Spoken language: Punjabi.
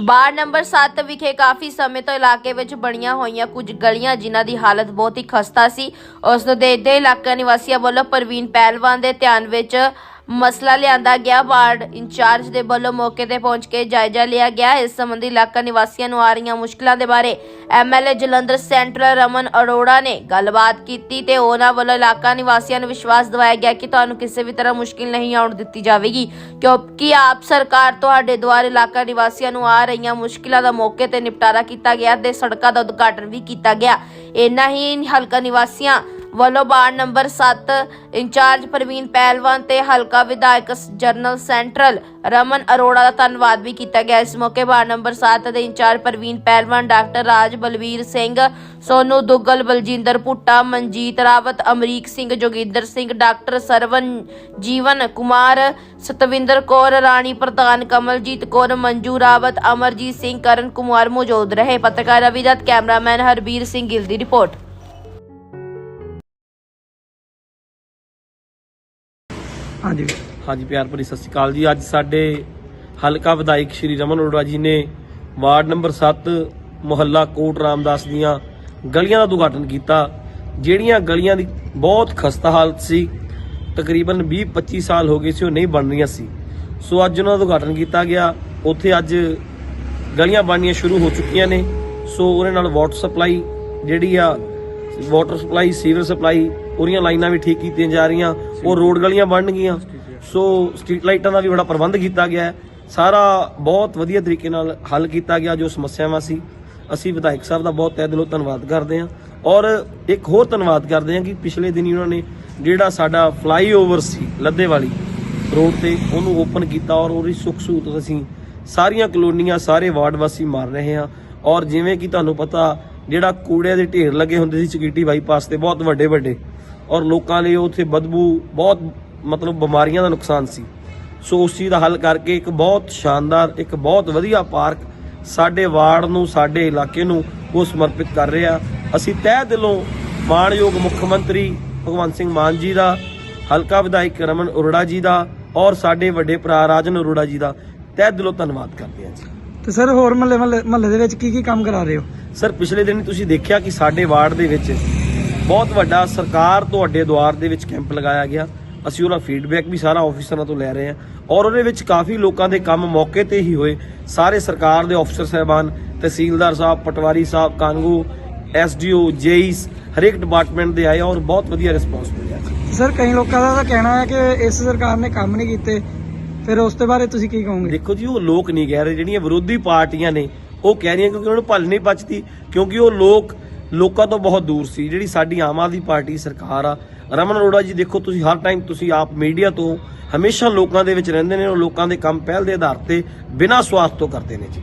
ਵਾਰਡ ਨੰਬਰ 7 ਵਿਖੇ ਕਾਫੀ ਸਮੇਂ ਤੋਂ ਇਲਾਕੇ ਵਿੱਚ ਬਣੀਆਂ ਹੋਈਆਂ ਕੁਝ ਗਲੀਆਂ, ਜਿਨ੍ਹਾਂ ਦੀ ਹਾਲਤ ਬਹੁਤ ਹੀ ਖਸਤਾ ਸੀ। ਉਸ ਨੂੰ ਦੇਖਦੇ ਇਲਾਕਾ ਨਿਵਾਸੀਆਂ ਵੱਲੋਂ ਪ੍ਰਵੀਨ ਪਹਿਲਵਾਨ ਦੇ ਧਿਆਨ ਵਿੱਚ ਮਸਲਾ ਲਿਆਂਦਾ ਗਿਆ। ਵਾਰਡ ਇੰਚਾਰਜ ਦੇ ਵੱਲੋਂ ਮੌਕੇ ਤੇ ਪਹੁੰਚ ਕੇ ਜਾਇਜ਼ਾ ਲਿਆ ਗਿਆ। ਇਸ ਸੰਬੰਧੀ ਇਲਾਕਾ ਨਿਵਾਸੀਆਂ ਨੂੰ ਆ ਰਹੀਆਂ ਮੁਸ਼ਕਲਾਂ ਦੇ ਬਾਰੇ ਐਮਐਲਏ ਜਲੰਧਰ ਸੈਂਟਰਲ ਰਮਨ ਅਰੋੜਾ ਨੇ ਗੱਲਬਾਤ ਕੀਤੀ ਤੇ ਉਹਨਾਂ ਵੱਲੋਂ ਇਲਾਕਾ ਨਿਵਾਸੀਆਂ ਨੂੰ ਵਿਸ਼ਵਾਸ ਦਿਵਾਇਆ ਗਿਆ ਕਿ ਤੁਹਾਨੂੰ ਕਿਸੇ ਵੀ ਤਰ੍ਹਾਂ ਮੁਸ਼ਕਿਲ ਨਹੀਂ ਆਉਣ ਦਿੱਤੀ ਜਾਵੇਗੀ। ਕਿਉਂਕਿ ਆਪ ਸਰਕਾਰ ਤੁਹਾਡੇ ਦੁਆਰ ਇਲਾਕਾ ਨਿਵਾਸੀਆਂ ਨੂੰ ਆ ਰਹੀਆਂ ਮੁਸ਼ਕਿਲਾਂ ਦਾ ਮੌਕੇ ਤੇ ਨਿਪਟਾਰਾ ਕੀਤਾ ਗਿਆ ਤੇ ਸੜਕਾਂ ਦਾ ਉਦਘਾਟਨ ਵੀ ਕੀਤਾ ਗਿਆ। ਇੰਨਾ ਹੀ, ਹਲਕਾ ਨਿਵਾਸੀਆਂ ਵੱਲੋਂ ਵਾਰਡ ਨੰਬਰ 7 ਇੰਚਾਰਜ ਪ੍ਰਵੀਨ ਪਹਿਲਵਾਨ ਤੇ ਹਲਕਾ ਵਿਧਾਇਕ ਜਰਨਲ ਸੈਂਟਰਲ ਰਮਨ ਅਰੋੜਾ ਦਾ ਧੰਨਵਾਦ ਵੀ ਕੀਤਾ ਗਿਆ। ਇਸ ਮੌਕੇ ਵਾਰਡ ਨੰਬਰ 7 ਦੇ incharge Praveen Pahalwan doctor Raj Balvir Singh, Sonu Duggal, Baljinder Bhutta, Manjit Rawat, Amrik Singh, Joginder Singh, doctor Sarwan Jeevan Kumar, Satwinder Kaur, Rani ਪ੍ਰਧਾਨ ਕਮਲਜੀਤ ਕੌਰ, ਮੰਜੂ ਰਾਵਤ, ਅਮਰਜੀਤ ਸਿੰਘ, ਕਰਨ ਕੁਮਾਰ ਮੌਜੂਦ ਰਹੇ। ਪੱਤਰਕਾਰ ਰਵੀ ਕੈਮਰਾਮੈਨ ਹਰਬੀਰ ਸਿੰਘ ਗਿੱਲ ਦੀ ਰਿਪੋਰਟ। ਹਾਂਜੀ। ਹਾਂਜੀ, ਪਿਆਰ ਭਰੀ ਸਤਿ ਸ਼੍ਰੀ ਅਕਾਲ ਜੀ। ਅੱਜ ਸਾਡੇ ਹਲਕਾ ਵਿਧਾਇਕ ਸ਼੍ਰੀ ਰਮਨ ਅਰੋੜਾ ਜੀ ਨੇ ਵਾਰਡ ਨੰਬਰ 7 ਮੁਹੱਲਾ ਕੋਟ ਰਾਮਦਾਸ ਦੀਆਂ ਗਲੀਆਂ ਦਾ ਉਦਘਾਟਨ ਕੀਤਾ, ਜਿਹੜੀਆਂ ਗਲੀਆਂ ਦੀ ਬਹੁਤ ਖਸਤਾ ਹਾਲਤ ਸੀ। ਤਕਰੀਬਨ 20-25 ਸਾਲ ਹੋ ਗਏ ਸੀ, ਉਹ ਨਹੀਂ ਬਣ ਰਹੀਆਂ ਸੀ। ਸੋ ਅੱਜ ਉਹਨਾਂ ਦਾ ਉਦਘਾਟਨ ਕੀਤਾ ਗਿਆ। ਉੱਥੇ ਅੱਜ ਗਲੀਆਂ ਬਣਨੀਆਂ ਸ਼ੁਰੂ ਹੋ ਚੁੱਕੀਆਂ ਨੇ। ਸੋ ਉਹਦੇ ਨਾਲ ਵਾਟਰ ਸਪਲਾਈ ਜਿਹੜੀ ਆ ਵਾਟਰ ਸਪਲਾਈ ਸੀਵਰ ਸਪਲਾਈ ਉਹਦੀਆਂ ਲਾਈਨਾਂ ਵੀ ਠੀਕ ਕੀਤੀਆਂ ਜਾ ਰਹੀਆਂ, ਉਹ ਰੋਡ ਗਲੀਆਂ ਬਣਨਗੀਆਂ ਸੋ ਸਟਰੀਟ ਲਾਈਟਾਂ ਦਾ ਵੀ ਬੜਾ ਪ੍ਰਬੰਧ ਕੀਤਾ ਗਿਆ ਹੈ। ਸਾਰਾ ਬਹੁਤ ਵਧੀਆ ਤਰੀਕੇ ਨਾਲ ਹੱਲ ਕੀਤਾ ਗਿਆ ਜੋ ਸਮੱਸਿਆਵਾਂ ਸੀ। ਅਸੀਂ ਵਿਧਾਇਕ ਸਾਹਿਬ ਦਾ ਬਹੁਤ ਤਹਿ ਦਿਲੋਂ ਧੰਨਵਾਦ ਕਰਦੇ ਹਾਂ। ਔਰ ਇੱਕ ਹੋਰ ਧੰਨਵਾਦ ਕਰਦੇ ਹਾਂ ਕਿ ਪਿਛਲੇ ਦਿਨੀ ਉਹਨਾਂ ਨੇ ਜਿਹੜਾ ਸਾਡਾ ਫਲਾਈਓਵਰ ਸੀ ਲੱਦੇ ਵਾਲੀ ਰੋਡ ਤੇ, ਉਹਨੂੰ ਓਪਨ ਕੀਤਾ ਔਰ ਉਹਦੀ ਸੁੱਖ ਸਹੂਲਤ ਅਸੀਂ ਸਾਰੀਆਂ ਕਲੋਨੀਆਂ, ਸਾਰੇ ਵਾਰਡ ਵਾਸੀ ਮਾਰ ਰਹੇ ਹਾਂ। ਔਰ ਜਿਵੇਂ ਕਿ ਤੁਹਾਨੂੰ ਪਤਾ ਜਿਹੜਾ ਕੂੜੇ ਦੇ ਢੇਰ ਲੱਗੇ ਹੁੰਦੇ ਸੀ ਚਕੀਟੀ ਬਾਈਪਾਸ ਤੇ, ਬਹੁਤ ਵੱਡੇ ਵੱਡੇ। ਔਰ ਲੋਕਾਂ ਲਈ ਉੱਥੇ ਬਦਬੂ ਬਹੁਤ, ਮਤਲਬ ਬਿਮਾਰੀਆਂ ਦਾ ਨੁਕਸਾਨ ਸੀ। ਸੋ ਉਸ ਚੀਜ਼ ਦਾ ਹੱਲ ਕਰਕੇ ਇੱਕ ਬਹੁਤ ਸ਼ਾਨਦਾਰ, ਇੱਕ ਬਹੁਤ ਵਧੀਆ ਪਾਰਕ ਸਾਡੇ ਵਾਰਡ ਨੂੰ, ਸਾਡੇ ਇਲਾਕੇ ਨੂੰ ਉਹ ਸਮਰਪਿਤ ਕਰ ਰਿਹਾ। ਅਸੀਂ ਤਹਿ ਦਿਲੋਂ ਮਾਣਯੋਗ ਮੁੱਖ ਮੰਤਰੀ ਭਗਵੰਤ ਸਿੰਘ ਮਾਨ ਜੀ ਦਾ, ਹਲਕਾ ਵਿਧਾਇਕ ਰਮਨ ਅਰੋੜਾ ਜੀ ਦਾ ਔਰ ਸਾਡੇ ਵੱਡੇ ਭਰਾ ਰਾਜਨ ਅਰੋੜਾ ਜੀ ਦਾ ਤਹਿ ਦਿਲੋਂ ਧੰਨਵਾਦ ਕਰਦੇ ਹਾਂ ਜੀ। ਤੇ ਸਰ ਹੋਰ ਮਹੱਲੇ ਮਹੱਲੇ ਦੇ ਵਿੱਚ ਕੀ ਕੀ ਕੰਮ ਕਰਾ ਰਹੇ ਹੋ? ਸਰ ਪਿਛਲੇ ਦਿਨ ਤੁਸੀਂ ਦੇਖਿਆ ਕਿ ਸਾਡੇ ਵਾਰਡ ਦੇ ਵਿੱਚ ਬਹੁਤ ਵੱਡਾ ਸਰਕਾਰ ਤੁਹਾਡੇ ਦੁਆਰ ਦੇ ਵਿੱਚ ਕੈਂਪ ਲਗਾਇਆ ਗਿਆ। ਅਸੀਂ ਉਹਦਾ ਫੀਡਬੈਕ ਵੀ ਸਾਰਾ ਆਫੀਸਰਾਂ ਤੋਂ ਲੈ ਰਹੇ ਹਾਂ। ਔਰ ਉਹਦੇ ਵਿੱਚ ਕਾਫੀ ਲੋਕਾਂ ਦੇ ਕੰਮ ਮੌਕੇ ਤੇ ਹੀ ਹੋਏ। ਸਾਰੇ ਸਰਕਾਰ ਦੇ ਅਫਸਰ ਸਹਿਬਾਨ ਤਹਿਸੀਲਦਾਰ ਸਾਹਿਬ ਪਟਵਾਰੀ ਸਾਹਿਬ ਕਾਨੂੰਗੋ ਐਸਡੀਓ ਜੇਈਸ ਹਰੇਕ ਡਿਪਾਰਟਮੈਂਟ ਦੇ ਆਏ ਔਰ ਬਹੁਤ ਵਧੀਆ ਰਿਸਪੌਂਸ ਮਿਲਿਆ। ਸਰ ਕਈ ਲੋਕਾਂ ਦਾ ਤਾਂ ਕਹਿਣਾ ਹੈ ਕਿ ਇਸ ਸਰਕਾਰ ਨੇ ਕੰਮ ਨਹੀਂ ਕੀਤੇ। ਫਿਰ ਉਸ ਦੇ ਬਾਰੇ ਤੁਸੀਂ ਕੀ ਕਹੋਗੇ? ਦੇਖੋ ਜੀ, ਉਹ ਲੋਕ ਨਹੀਂ ਕਹਿ ਰਹੇ, ਜਿਹੜੀਆਂ ਵਿਰੋਧੀ ਪਾਰਟੀਆਂ ਨੇ, ਉਹ ਕਹਿ ਰਹੀਆਂ ਕਿਉਂਕਿ ਉਹਨਾਂ ਨੂੰ ਭਲ ਨਹੀਂ ਬਚਦੀ ਕਿਉਂਕਿ ਉਹ ਲੋਕ ਲੋਕਾਂ ਤੋਂ ਬਹੁਤ ਦੂਰ ਸੀ। ਜਿਹੜੀ ਸਾਡੀ ਆਮ ਆਦਮੀ ਪਾਰਟੀ ਸਰਕਾਰ ਆ, ਰਮਨ ਅਰੋੜਾ ਜੀ, ਦੇਖੋ ਤੁਸੀਂ ਹਰ ਟਾਈਮ ਤੁਸੀਂ ਆਪ ਮੀਡੀਆ ਤੋਂ ਹਮੇਸ਼ਾ ਲੋਕਾਂ ਦੇ ਵਿੱਚ ਰਹਿੰਦੇ ਨੇ, ਉਹ ਲੋਕਾਂ ਦੇ ਕੰਮ ਪਹਿਲ ਦੇ ਆਧਾਰ ਤੇ ਬਿਨਾਂ ਸਵਾਰਥ ਤੋਂ ਕਰਦੇ ਨੇ ਜੀ।